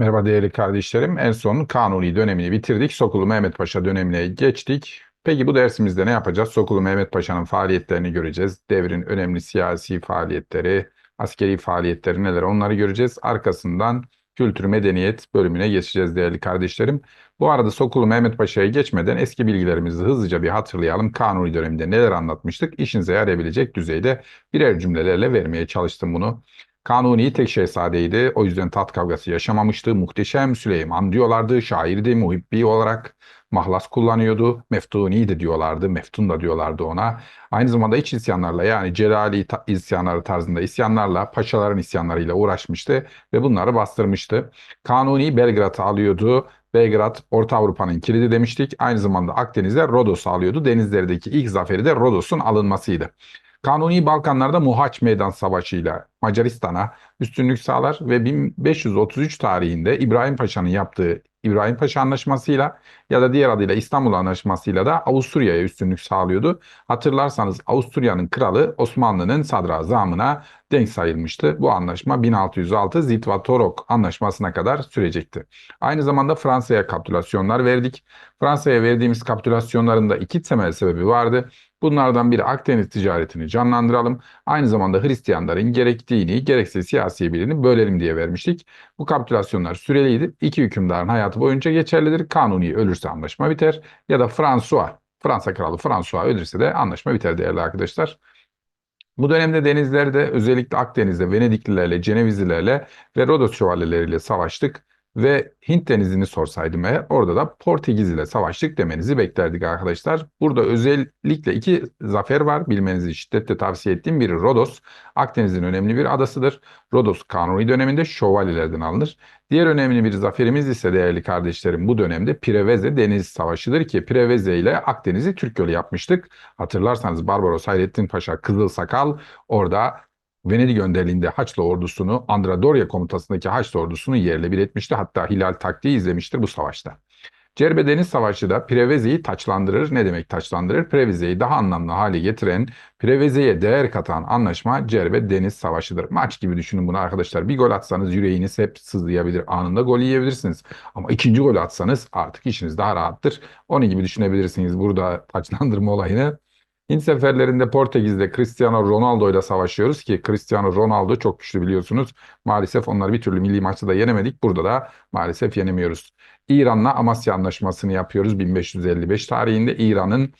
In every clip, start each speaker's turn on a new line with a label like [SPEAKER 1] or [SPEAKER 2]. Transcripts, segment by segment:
[SPEAKER 1] Merhaba değerli kardeşlerim. En son Kanuni dönemini bitirdik. Sokulu Mehmet Paşa dönemine geçtik. Peki bu dersimizde ne yapacağız? Sokulu Mehmet Paşa'nın faaliyetlerini göreceğiz. Devrin önemli siyasi faaliyetleri, askeri faaliyetleri neler onları göreceğiz. Arkasından kültür medeniyet bölümüne geçeceğiz değerli kardeşlerim. Bu arada Sokulu Mehmet Paşa'ya geçmeden eski bilgilerimizi hızlıca bir hatırlayalım. Kanuni döneminde neler anlatmıştık? İşinize yarayabilecek düzeyde birer cümlelerle vermeye çalıştım bunu. Kanuni tek şehzadeydi. O yüzden tat kavgası yaşamamıştı. Muhteşem Süleyman diyorlardı. Şairdi, muhibbi olarak mahlas kullanıyordu. Meftuni de diyorlardı. Meftun da diyorlardı ona. Aynı zamanda iç isyanlarla yani Celali isyanları tarzında isyanlarla, paşaların isyanlarıyla uğraşmıştı ve bunları bastırmıştı. Kanuni Belgrad'ı alıyordu. Belgrad Orta Avrupa'nın kilidi demiştik. Aynı zamanda Akdeniz'de Rodos'u alıyordu. Denizlerdeki ilk zaferi de Rodos'un alınmasıydı. Kanuni Balkanlarda Muhaç Meydan Savaşı ile Macaristan'a üstünlük sağlar ve 1533 tarihinde İbrahim Paşa'nın yaptığı İbrahim Paşa Anlaşması'yla ya da diğer adıyla İstanbul Anlaşması'yla da Avusturya'ya üstünlük sağlıyordu. Hatırlarsanız Avusturya'nın kralı Osmanlı'nın sadrazamına denk sayılmıştı. Bu anlaşma 1606 Zitvatorok Anlaşması'na kadar sürecekti. Aynı zamanda Fransa'ya kapitülasyonlar verdik. Fransa'ya verdiğimiz kapitülasyonların da iki temel sebebi vardı. Bunlardan biri Akdeniz ticaretini canlandıralım. Aynı zamanda Hristiyanların gerek dini gerekse siyasi birini bölelim diye vermiştik. Bu kapitülasyonlar süreliydi. İki hükümdarın hayatı boyunca geçerlidir. Kanuni ölürse anlaşma biter ya da François, Fransa kralı François ölürse de anlaşma biter değerli arkadaşlar. Bu dönemde denizlerde özellikle Akdeniz'de Venediklilerle, Cenevizlilerle ve Rodos şövalyeleriyle savaştık ve Hint denizini sorsaydım eğer orada da Portekiz ile savaştık demenizi beklerdik arkadaşlar. Burada özellikle iki zafer var bilmenizi şiddetle tavsiye ettiğim biri Rodos. Akdeniz'in önemli bir adasıdır. Rodos Kanuni döneminde şövalyelerden alınır. Diğer önemli bir zaferimiz ise değerli kardeşlerim bu dönemde Preveze Deniz Savaşı'dır ki Preveze ile Akdeniz'i Türk yolu yapmıştık. Hatırlarsanız Barbaros Hayrettin Paşa Kızıl Sakal orada Venedik önderliğinde Haçlı ordusunu, Andradorya komutasındaki Haçlı ordusunu yerle bir etmişti. Hatta Hilal taktiği izlemiştir bu savaşta. Cerbe Deniz Savaşı da Preveze'yi taçlandırır. Ne demek taçlandırır? Preveze'yi daha anlamlı hale getiren, Preveze'ye değer katan anlaşma Cerbe Deniz Savaşı'dır. Maç gibi düşünün bunu arkadaşlar. Bir gol atsanız yüreğiniz hep sızlayabilir. Anında gol yiyebilirsiniz. Ama ikinci gol atsanız artık işiniz daha rahattır. Onun gibi düşünebilirsiniz burada taçlandırma olayını. Hint seferlerinde Portekiz'de Cristiano Ronaldo ile savaşıyoruz ki Cristiano Ronaldo çok güçlü biliyorsunuz. Maalesef onları bir türlü milli maçta da yenemedik. Burada da maalesef yenemiyoruz. İran'la Amasya Anlaşması'nı yapıyoruz 1555 tarihinde. İran'ın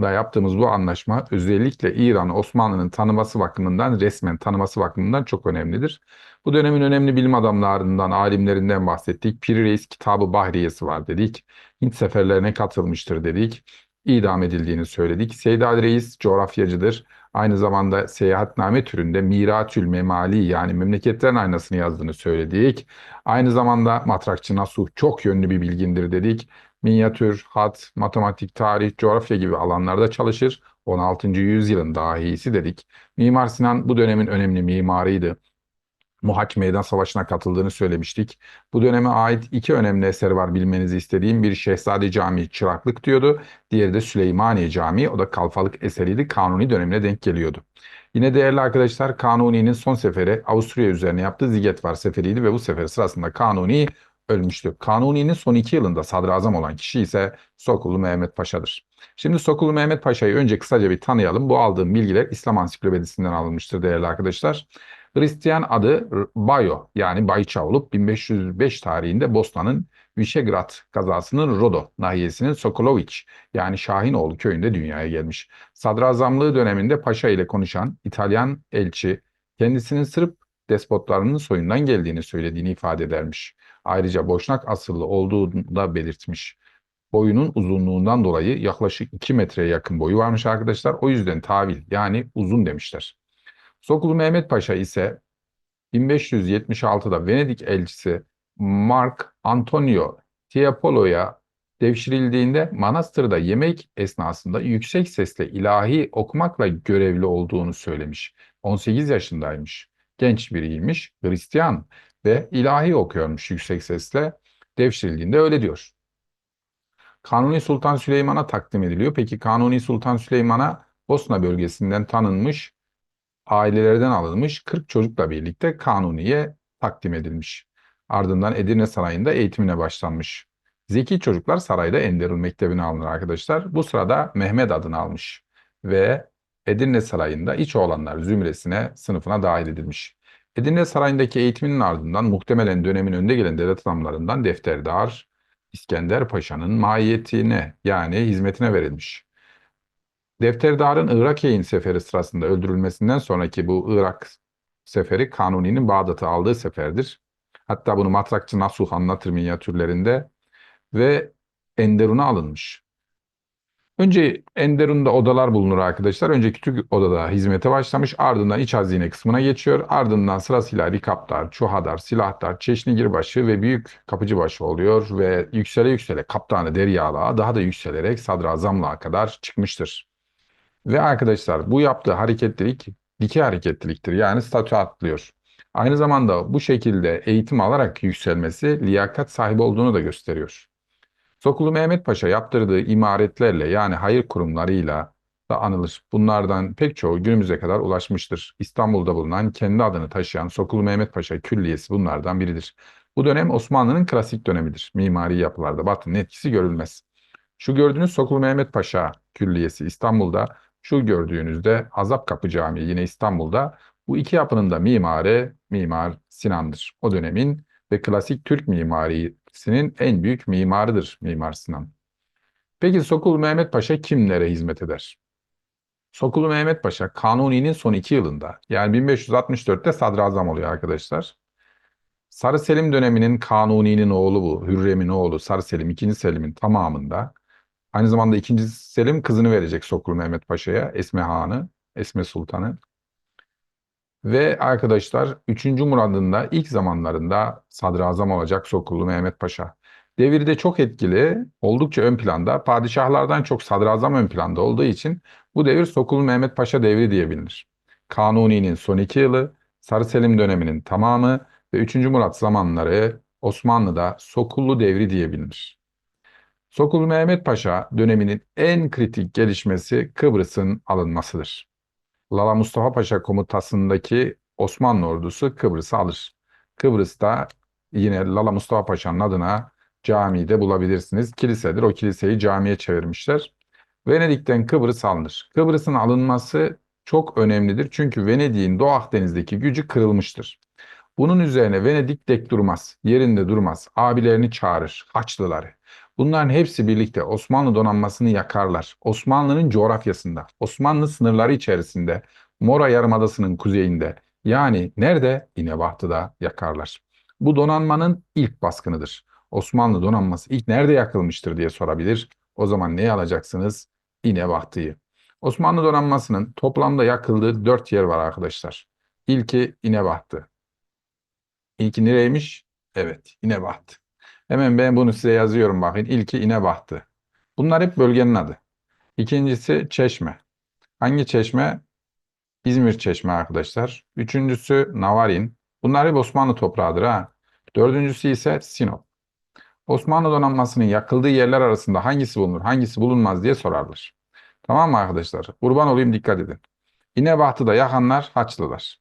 [SPEAKER 1] da yaptığımız bu anlaşma özellikle İran'ı Osmanlı'nın tanıması bakımından resmen tanıması bakımından çok önemlidir. Bu dönemin önemli bilim adamlarından, alimlerinden bahsettik. Piri Reis Kitabı Bahriyesi var dedik. Hint seferlerine katılmıştır dedik idam edildiğini söyledik. Seyyid Reis coğrafyacıdır. Aynı zamanda seyahatname türünde Miratül Memali yani memleketlerin aynasını yazdığını söyledik. Aynı zamanda matrakçı Nasuh çok yönlü bir bilgindir dedik. Minyatür, hat, matematik, tarih, coğrafya gibi alanlarda çalışır. 16. yüzyılın dahisi dedik. Mimar Sinan bu dönemin önemli mimarıydı. Muhaç Meydan Savaşı'na katıldığını söylemiştik. Bu döneme ait iki önemli eser var bilmenizi istediğim. Bir Şehzade Camii Çıraklık diyordu. Diğeri de Süleymaniye Camii. O da kalfalık eseriydi. Kanuni dönemine denk geliyordu. Yine değerli arkadaşlar Kanuni'nin son seferi Avusturya üzerine yaptığı Zigetvar seferiydi ve bu sefer sırasında Kanuni ölmüştü. Kanuni'nin son iki yılında sadrazam olan kişi ise Sokulu Mehmet Paşa'dır. Şimdi Sokulu Mehmet Paşa'yı önce kısaca bir tanıyalım. Bu aldığım bilgiler İslam Ansiklopedisinden alınmıştır değerli arkadaşlar. Hristiyan adı Bayo yani Bayça olup 1505 tarihinde Bosna'nın Vişegrad kazasının Rodo nahiyesinin Sokoloviç yani Şahinoğlu köyünde dünyaya gelmiş. Sadrazamlığı döneminde paşa ile konuşan İtalyan elçi kendisinin Sırp despotlarının soyundan geldiğini söylediğini ifade edermiş. Ayrıca Boşnak asıllı olduğunu da belirtmiş. Boyunun uzunluğundan dolayı yaklaşık 2 metreye yakın boyu varmış arkadaşlar. O yüzden tavil yani uzun demişler. Sokulu Mehmet Paşa ise 1576'da Venedik elçisi Mark Antonio Tiepolo'ya devşirildiğinde manastırda yemek esnasında yüksek sesle ilahi okumakla görevli olduğunu söylemiş. 18 yaşındaymış. Genç biriymiş, Hristiyan ve ilahi okuyormuş yüksek sesle. Devşirildiğinde öyle diyor. Kanuni Sultan Süleyman'a takdim ediliyor. Peki Kanuni Sultan Süleyman'a Bosna bölgesinden tanınmış ailelerden alınmış 40 çocukla birlikte Kanuni'ye takdim edilmiş. Ardından Edirne Sarayı'nda eğitimine başlanmış. Zeki çocuklar sarayda Enderun Mektebi'ne alınır arkadaşlar. Bu sırada Mehmet adını almış ve Edirne Sarayı'nda iç oğlanlar zümresine, sınıfına dahil edilmiş. Edirne Sarayı'ndaki eğitiminin ardından muhtemelen dönemin önde gelen devlet adamlarından Defterdar İskender Paşa'nın mahiyetine yani hizmetine verilmiş. Defterdar'ın Irak Yayın Seferi sırasında öldürülmesinden sonraki bu Irak seferi Kanuni'nin Bağdat'ı aldığı seferdir. Hatta bunu Matrakçı Nasuh anlatır minyatürlerinde ve Enderun'a alınmış. Önce Enderun'da odalar bulunur arkadaşlar. Önce küçük odada hizmete başlamış. Ardından iç hazine kısmına geçiyor. Ardından sırasıyla Rikaptar, Çuhadar, Silahtar, Çeşnigirbaşı ve Büyük Kapıcıbaşı oluyor. Ve yüksele yüksele Kaptanı Deryalığa daha da yükselerek Sadrazamlığa kadar çıkmıştır. Ve arkadaşlar bu yaptığı hareketlilik dikey hareketliliktir. Yani statü atlıyor. Aynı zamanda bu şekilde eğitim alarak yükselmesi liyakat sahibi olduğunu da gösteriyor. Sokulu Mehmet Paşa yaptırdığı imaretlerle yani hayır kurumlarıyla da anılır. Bunlardan pek çoğu günümüze kadar ulaşmıştır. İstanbul'da bulunan kendi adını taşıyan Sokulu Mehmet Paşa Külliyesi bunlardan biridir. Bu dönem Osmanlı'nın klasik dönemidir. Mimari yapılarda Batı'nın etkisi görülmez. Şu gördüğünüz Sokulu Mehmet Paşa Külliyesi İstanbul'da, şu gördüğünüzde Azap Kapı Camii yine İstanbul'da. Bu iki yapının da mimarı Mimar Sinan'dır. O dönemin ve klasik Türk mimarisinin en büyük mimarıdır Mimar Sinan. Peki Sokulu Mehmet Paşa kimlere hizmet eder? Sokulu Mehmet Paşa Kanuni'nin son iki yılında yani 1564'te sadrazam oluyor arkadaşlar. Sarı Selim döneminin Kanuni'nin oğlu bu. Hürrem'in oğlu Sarı Selim, 2. Selim'in tamamında. Aynı zamanda 2. Selim kızını verecek Sokulu Mehmet Paşa'ya, Esme Hanı, Esme Sultan'ı. Ve arkadaşlar 3. Murad'ın da ilk zamanlarında sadrazam olacak Sokulu Mehmet Paşa. Devirde çok etkili, oldukça ön planda, padişahlardan çok sadrazam ön planda olduğu için bu devir Sokulu Mehmet Paşa devri diye bilinir. Kanuni'nin son iki yılı, Sarı Selim döneminin tamamı ve 3. Murat zamanları Osmanlı'da Sokullu devri diye bilinir. Sokulu Mehmet Paşa döneminin en kritik gelişmesi Kıbrıs'ın alınmasıdır. Lala Mustafa Paşa komutasındaki Osmanlı ordusu Kıbrıs'ı alır. Kıbrıs'ta yine Lala Mustafa Paşa'nın adına camide bulabilirsiniz. Kilisedir. O kiliseyi camiye çevirmişler. Venedik'ten Kıbrıs alınır. Kıbrıs'ın alınması çok önemlidir. Çünkü Venedik'in Doğu Akdeniz'deki gücü kırılmıştır. Bunun üzerine Venedik dek durmaz, yerinde durmaz. Abilerini çağırır, Haçlıları. Bunların hepsi birlikte Osmanlı donanmasını yakarlar. Osmanlı'nın coğrafyasında, Osmanlı sınırları içerisinde, Mora Yarımadası'nın kuzeyinde, yani nerede? İnebahtı'da yakarlar. Bu donanmanın ilk baskınıdır. Osmanlı donanması ilk nerede yakılmıştır diye sorabilir. O zaman neyi alacaksınız? İnebahtı'yı. Osmanlı donanmasının toplamda yakıldığı dört yer var arkadaşlar. İlki İnebahtı. İlki nereymiş? Evet, İnebahtı. Hemen ben bunu size yazıyorum bakın. İlki İnebahtı. Bunlar hep bölgenin adı. İkincisi Çeşme. Hangi Çeşme? İzmir Çeşme arkadaşlar. Üçüncüsü Navarin. Bunlar hep Osmanlı toprağıdır ha. Dördüncüsü ise Sinop. Osmanlı donanmasının yakıldığı yerler arasında hangisi bulunur, hangisi bulunmaz diye sorarlar. Tamam mı arkadaşlar? Kurban olayım dikkat edin. İnebahtı'da yakanlar Haçlılar.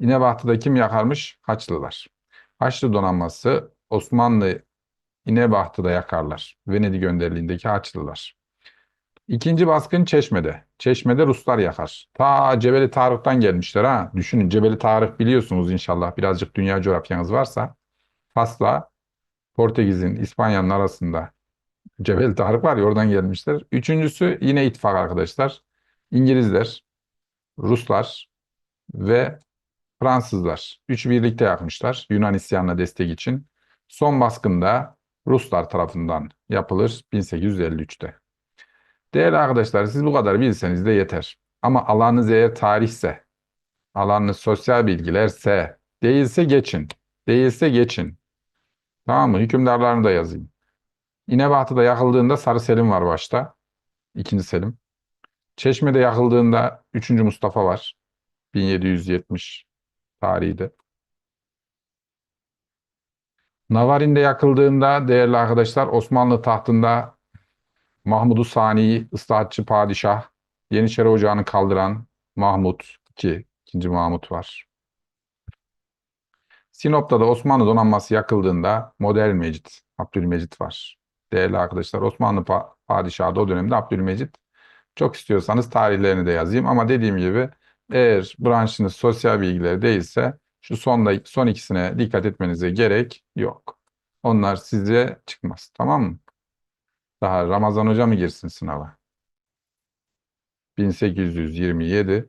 [SPEAKER 1] İnebahtı'da kim yakarmış? Haçlılar. Haçlı donanması Osmanlı İnebahtı'da yakarlar. Venedik önderliğindeki Haçlılar. İkinci baskın Çeşme'de. Çeşme'de Ruslar yakar. Ta Cebeli Tarık'tan gelmişler ha. Düşünün Cebeli Tarık biliyorsunuz inşallah. Birazcık dünya coğrafyanız varsa. Fas'la Portekiz'in, İspanya'nın arasında Cebeli Tarık var ya oradan gelmişler. Üçüncüsü yine ittifak arkadaşlar. İngilizler, Ruslar ve Fransızlar. Üçü birlikte yakmışlar Yunan isyanına destek için. Son baskında Ruslar tarafından yapılır 1853'te. Değerli arkadaşlar siz bu kadar bilseniz de yeter. Ama alanınız eğer tarihse, alanınız sosyal bilgilerse, değilse geçin. Değilse geçin. Tamam mı? Hükümdarlarını da yazayım. İnebahtı'da yakıldığında Sarı Selim var başta. İkinci Selim. Çeşme'de yakıldığında 3. Mustafa var. 1770 tarihinde. Navarin'de yakıldığında değerli arkadaşlar Osmanlı tahtında Mahmud-u Sani'yi ıslahatçı padişah Yeniçeri Ocağı'nı kaldıran Mahmud II, ikinci Mahmud var. Sinop'ta da Osmanlı donanması yakıldığında Model Mecit, Abdülmecit var. Değerli arkadaşlar Osmanlı pa- padişahı da o dönemde Abdülmecit. Çok istiyorsanız tarihlerini de yazayım ama dediğim gibi eğer branşınız sosyal bilgileri değilse şu sonda, son ikisine dikkat etmenize gerek yok. Onlar size çıkmaz. Tamam mı? Daha Ramazan Hoca mı girsin sınava? 1827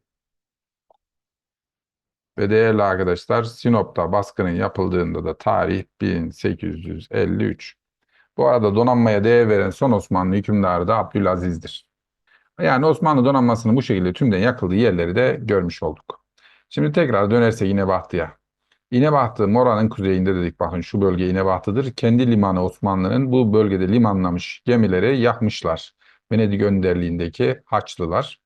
[SPEAKER 1] ve değerli arkadaşlar Sinop'ta baskının yapıldığında da tarih 1853. Bu arada donanmaya değer veren son Osmanlı hükümdarı da Abdülaziz'dir. Yani Osmanlı donanmasının bu şekilde tümden yakıldığı yerleri de görmüş olduk. Şimdi tekrar dönersek İnebahtı'ya. İnebahtı Mora'nın kuzeyinde dedik bakın şu bölge İnebahtı'dır. Kendi limanı Osmanlı'nın bu bölgede limanlamış gemileri yakmışlar. Venedik önderliğindeki Haçlılar.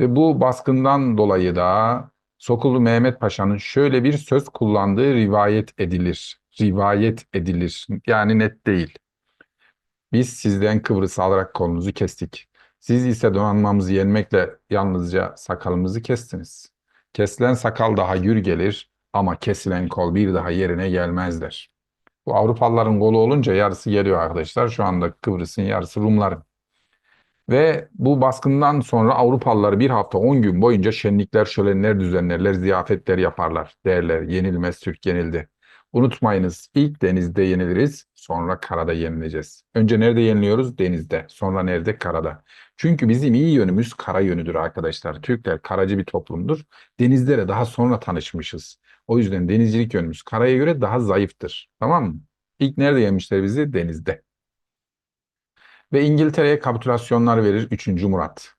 [SPEAKER 1] Ve bu baskından dolayı da Sokulu Mehmet Paşa'nın şöyle bir söz kullandığı rivayet edilir. Rivayet edilir. Yani net değil. Biz sizden Kıbrıs'ı alarak kolunuzu kestik. Siz ise donanmamızı yenmekle yalnızca sakalımızı kestiniz. Kesilen sakal daha gür gelir ama kesilen kol bir daha yerine gelmez der. Bu Avrupalıların kolu olunca yarısı geliyor arkadaşlar. Şu anda Kıbrıs'ın yarısı Rumların. Ve bu baskından sonra Avrupalılar bir hafta 10 gün boyunca şenlikler, şölenler düzenlerler, ziyafetler yaparlar derler. Yenilmez Türk yenildi. Unutmayınız ilk denizde yeniliriz, sonra karada yenileceğiz. Önce nerede yeniliyoruz? Denizde. Sonra nerede? Karada. Çünkü bizim iyi yönümüz kara yönüdür arkadaşlar. Türkler karacı bir toplumdur. Denizlere daha sonra tanışmışız. O yüzden denizcilik yönümüz karaya göre daha zayıftır. Tamam mı? İlk nerede yemişler bizi? Denizde. Ve İngiltere'ye kapitülasyonlar verir 3. Murat.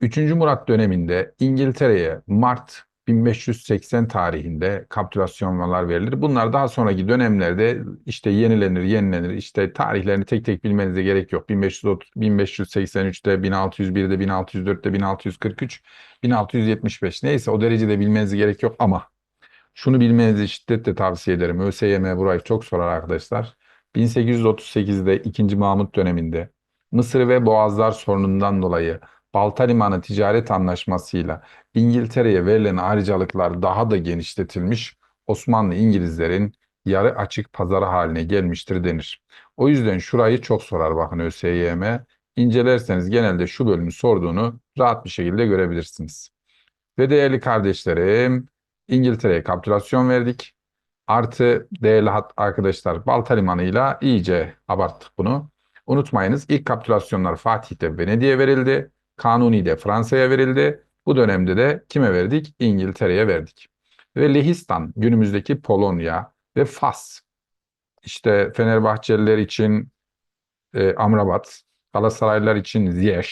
[SPEAKER 1] 3. Murat döneminde İngiltere'ye Mart 1580 tarihinde kapitülasyonlar verilir. Bunlar daha sonraki dönemlerde işte yenilenir, yenilenir. İşte tarihlerini tek tek bilmenize gerek yok. 1530, 1583'te, 1601'de, 1604'te, 1643, 1675 neyse o derecede bilmenize gerek yok ama şunu bilmenizi şiddetle tavsiye ederim. ÖSYM burayı çok sorar arkadaşlar. 1838'de 2. Mahmut döneminde Mısır ve Boğazlar sorunundan dolayı Balta Limanı Ticaret Anlaşması'yla İngiltere'ye verilen ayrıcalıklar daha da genişletilmiş, Osmanlı İngilizlerin yarı açık pazarı haline gelmiştir denir. O yüzden şurayı çok sorar bakın ÖSYM. İncelerseniz genelde şu bölümü sorduğunu rahat bir şekilde görebilirsiniz. Ve değerli kardeşlerim, İngiltere'ye kapitülasyon verdik. Artı değerli arkadaşlar Balta Limanı'yla iyice abarttık bunu. Unutmayınız ilk kapitülasyonlar Fatih'te Venedik'e verildi. Kanuni de Fransa'ya verildi. Bu dönemde de kime verdik? İngiltere'ye verdik. Ve Lehistan günümüzdeki Polonya ve Fas. İşte Fenerbahçeliler için e, Amrabat, Galatasaraylılar için Ziyech.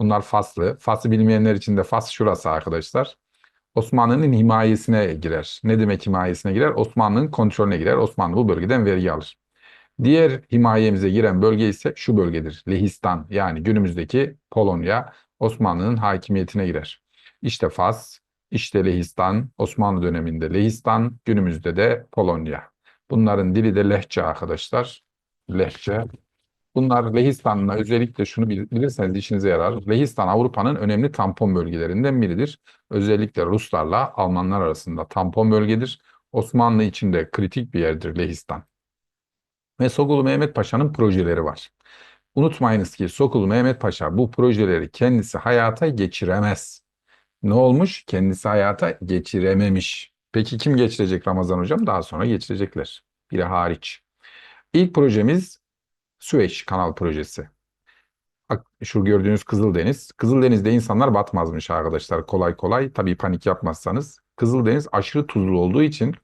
[SPEAKER 1] Bunlar Faslı. Fas'ı bilmeyenler için de Fas şurası arkadaşlar. Osmanlı'nın himayesine girer. Ne demek himayesine girer? Osmanlı'nın kontrolüne girer. Osmanlı bu bölgeden vergi alır. Diğer himayemize giren bölge ise şu bölgedir. Lehistan yani günümüzdeki Polonya Osmanlı'nın hakimiyetine girer. İşte Fas, işte Lehistan, Osmanlı döneminde Lehistan, günümüzde de Polonya. Bunların dili de lehçe arkadaşlar. Lehçe. Bunlar Lehistan'la özellikle şunu bilirseniz işinize yarar. Lehistan Avrupa'nın önemli tampon bölgelerinden biridir. Özellikle Ruslarla Almanlar arasında tampon bölgedir. Osmanlı için de kritik bir yerdir Lehistan. Ve Sokulu Mehmet Paşa'nın projeleri var. Unutmayınız ki Sokulu Mehmet Paşa bu projeleri kendisi hayata geçiremez. Ne olmuş? Kendisi hayata geçirememiş. Peki kim geçirecek Ramazan Hocam? Daha sonra geçirecekler. Biri hariç. İlk projemiz Süveyş Kanal Projesi. Şu gördüğünüz Kızıldeniz. Kızıldeniz'de insanlar batmazmış arkadaşlar kolay kolay. Tabii panik yapmazsanız. Kızıldeniz aşırı tuzlu olduğu için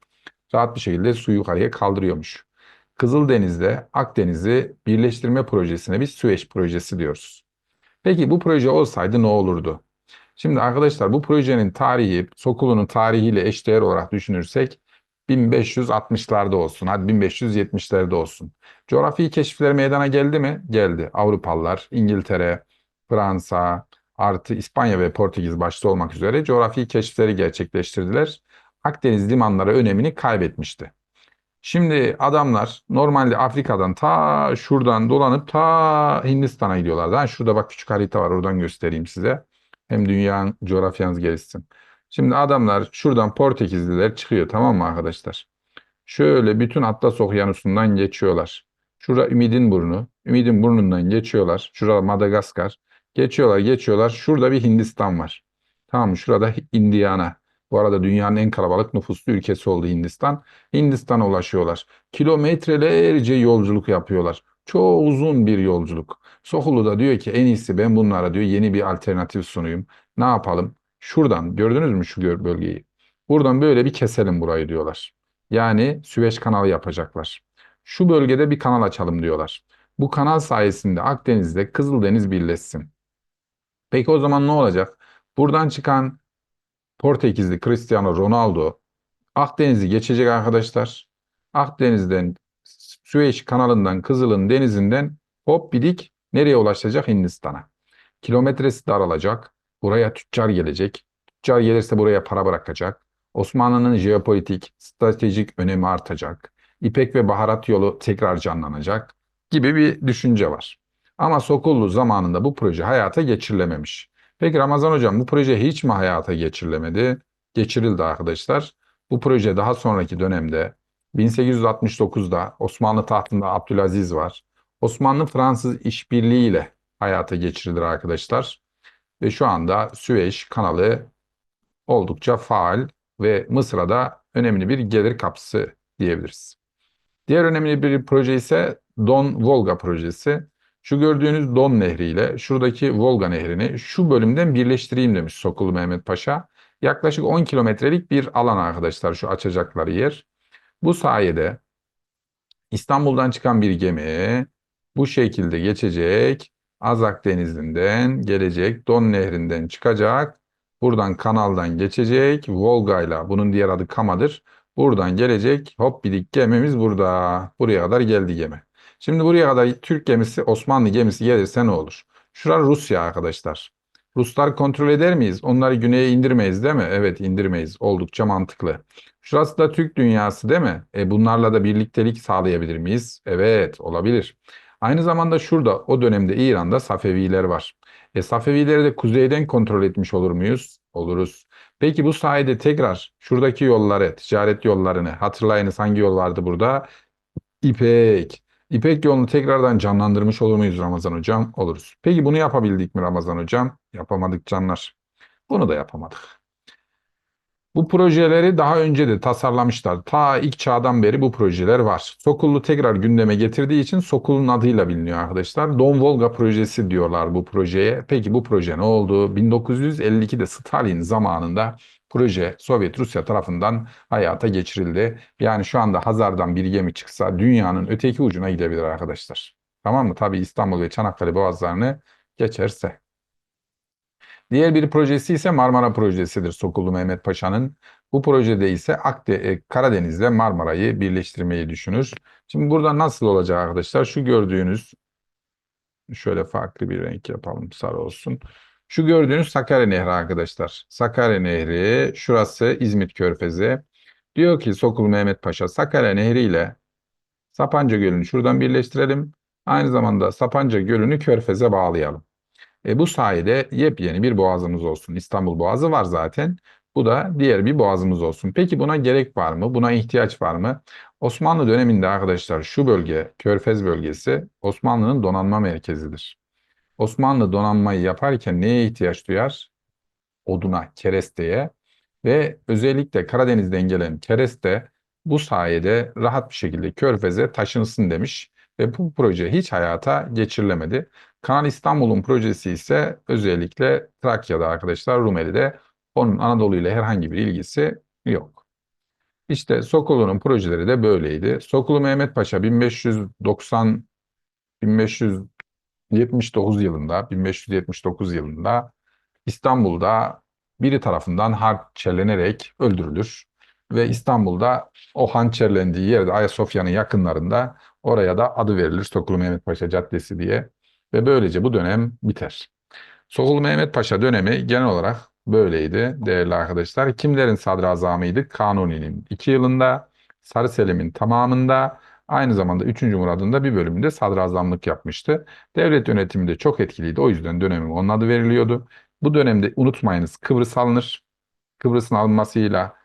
[SPEAKER 1] rahat bir şekilde suyu yukarıya kaldırıyormuş. Kızıldeniz'de Akdeniz'i birleştirme projesine biz Süveyş projesi diyoruz. Peki bu proje olsaydı ne olurdu? Şimdi arkadaşlar bu projenin tarihi Sokulu'nun tarihiyle eşdeğer olarak düşünürsek 1560'larda olsun, hadi 1570'lerde olsun. Coğrafi keşifler meydana geldi mi? Geldi. Avrupalılar, İngiltere, Fransa, artı İspanya ve Portekiz başta olmak üzere coğrafi keşifleri gerçekleştirdiler. Akdeniz limanları önemini kaybetmişti. Şimdi adamlar normalde Afrika'dan ta şuradan dolanıp ta Hindistan'a gidiyorlar. Yani şurada bak küçük harita var oradan göstereyim size. Hem dünyanın coğrafyanız gelişsin. Şimdi adamlar şuradan Portekizliler çıkıyor tamam mı arkadaşlar? Şöyle bütün Atlas Okyanusu'ndan geçiyorlar. Şura Ümidin Burnu. Ümidin Burnu'ndan geçiyorlar. Şurada Madagaskar. Geçiyorlar geçiyorlar. Şurada bir Hindistan var. Tamam mı? Şurada Indiana. Bu arada dünyanın en kalabalık nüfuslu ülkesi oldu Hindistan. Hindistan'a ulaşıyorlar. Kilometrelerce yolculuk yapıyorlar. Çok uzun bir yolculuk. Sokulu da diyor ki en iyisi ben bunlara diyor yeni bir alternatif sunuyum. Ne yapalım? Şuradan gördünüz mü şu bölgeyi? Buradan böyle bir keselim burayı diyorlar. Yani Süveyş kanalı yapacaklar. Şu bölgede bir kanal açalım diyorlar. Bu kanal sayesinde Akdeniz'de Kızıldeniz birleşsin. Peki o zaman ne olacak? Buradan çıkan Portekizli Cristiano Ronaldo Akdeniz'i geçecek arkadaşlar. Akdeniz'den Süveyş kanalından Kızıl'ın denizinden hop bidik nereye ulaşacak? Hindistan'a. Kilometresi daralacak. Buraya tüccar gelecek. Tüccar gelirse buraya para bırakacak. Osmanlı'nın jeopolitik, stratejik önemi artacak. İpek ve baharat yolu tekrar canlanacak gibi bir düşünce var. Ama Sokullu zamanında bu proje hayata geçirilememiş. Peki Ramazan Hocam bu proje hiç mi hayata geçirilemedi? Geçirildi arkadaşlar. Bu proje daha sonraki dönemde 1869'da Osmanlı tahtında Abdülaziz var. Osmanlı-Fransız işbirliğiyle hayata geçirilir arkadaşlar. Ve şu anda Süveyş kanalı oldukça faal ve Mısır'a da önemli bir gelir kapısı diyebiliriz. Diğer önemli bir proje ise Don Volga projesi. Şu gördüğünüz Don Nehri ile şuradaki Volga Nehri'ni şu bölümden birleştireyim demiş Sokulu Mehmet Paşa. Yaklaşık 10 kilometrelik bir alan arkadaşlar şu açacakları yer. Bu sayede İstanbul'dan çıkan bir gemi bu şekilde geçecek. Azak Denizi'nden gelecek. Don Nehri'nden çıkacak. Buradan kanaldan geçecek. Volga'yla bunun diğer adı Kama'dır. Buradan gelecek. Hop bidik gemimiz burada. Buraya kadar geldi gemi. Şimdi buraya kadar Türk gemisi Osmanlı gemisi gelirse ne olur? Şura Rusya arkadaşlar. Ruslar kontrol eder miyiz? Onları güneye indirmeyiz değil mi? Evet indirmeyiz. Oldukça mantıklı. Şurası da Türk dünyası değil mi? E bunlarla da birliktelik sağlayabilir miyiz? Evet olabilir. Aynı zamanda şurada o dönemde İran'da Safeviler var. E Safevileri de kuzeyden kontrol etmiş olur muyuz? Oluruz. Peki bu sayede tekrar şuradaki yolları, ticaret yollarını hatırlayınız hangi yol vardı burada? İpek. İpek yolunu tekrardan canlandırmış olur muyuz Ramazan hocam? Oluruz. Peki bunu yapabildik mi Ramazan hocam? Yapamadık canlar. Bunu da yapamadık. Bu projeleri daha önce de tasarlamışlar. Ta ilk çağdan beri bu projeler var. Sokullu tekrar gündeme getirdiği için Sokul'un adıyla biliniyor arkadaşlar. Don Volga projesi diyorlar bu projeye. Peki bu proje ne oldu? 1952'de Stalin zamanında proje Sovyet Rusya tarafından hayata geçirildi. Yani şu anda Hazar'dan bir gemi çıksa dünyanın öteki ucuna gidebilir arkadaşlar. Tamam mı? Tabii İstanbul ve Çanakkale boğazlarını geçerse. Diğer bir projesi ise Marmara projesidir Sokullu Mehmet Paşa'nın. Bu projede ise Akde e, Karadeniz'le Marmara'yı birleştirmeyi düşünür. Şimdi burada nasıl olacak arkadaşlar? Şu gördüğünüz şöyle farklı bir renk yapalım sarı olsun. Şu gördüğünüz Sakarya Nehri arkadaşlar. Sakarya Nehri, şurası İzmit Körfezi. Diyor ki Sokulu Mehmet Paşa Sakarya Nehri ile Sapanca Gölü'nü şuradan birleştirelim. Aynı zamanda Sapanca Gölü'nü Körfez'e bağlayalım. E, bu sayede yepyeni bir boğazımız olsun. İstanbul Boğazı var zaten. Bu da diğer bir boğazımız olsun. Peki buna gerek var mı? Buna ihtiyaç var mı? Osmanlı döneminde arkadaşlar şu bölge, Körfez bölgesi Osmanlı'nın donanma merkezidir. Osmanlı donanmayı yaparken neye ihtiyaç duyar? Oduna, keresteye ve özellikle Karadeniz'den gelen kereste bu sayede rahat bir şekilde Körfez'e taşınsın demiş ve bu proje hiç hayata geçirilemedi. Kanal İstanbul'un projesi ise özellikle Trakya'da arkadaşlar Rumeli'de onun Anadolu ile herhangi bir ilgisi yok. İşte Sokulu'nun projeleri de böyleydi. Sokulu Mehmet Paşa 1590 1579 yılında 1579 yılında İstanbul'da biri tarafından hançerlenerek öldürülür ve İstanbul'da o hançerlendiği yerde Ayasofya'nın yakınlarında oraya da adı verilir Sokulu Mehmet Paşa Caddesi diye ve böylece bu dönem biter. Sokulu Mehmet Paşa dönemi genel olarak böyleydi değerli arkadaşlar. Kimlerin sadrazamıydı? Kanuni'nin 2 yılında, Sarı Selim'in tamamında, aynı zamanda 3. Murad'ın da bir bölümünde sadrazamlık yapmıştı. Devlet yönetimi de çok etkiliydi. O yüzden dönemin onun adı veriliyordu. Bu dönemde unutmayınız Kıbrıs alınır. Kıbrıs'ın alınmasıyla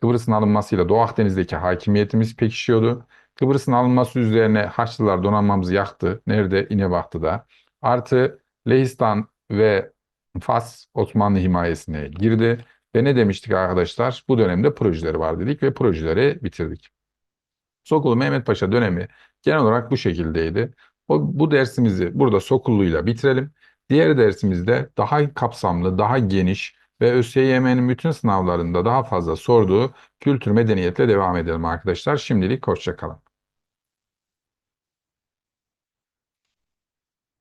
[SPEAKER 1] Kıbrıs'ın alınmasıyla Doğu Akdeniz'deki hakimiyetimiz pekişiyordu. Kıbrıs'ın alınması üzerine Haçlılar donanmamızı yaktı. Nerede? İnebahtı'da. Artı Lehistan ve Fas Osmanlı himayesine girdi. Ve ne demiştik arkadaşlar? Bu dönemde projeleri var dedik ve projeleri bitirdik. Sokulu Mehmet Paşa dönemi genel olarak bu şekildeydi. O, bu dersimizi burada Sokullu'yla bitirelim. Diğer dersimizde daha kapsamlı, daha geniş ve ÖSYM'nin bütün sınavlarında daha fazla sorduğu kültür medeniyetle devam edelim arkadaşlar. Şimdilik hoşça kalın.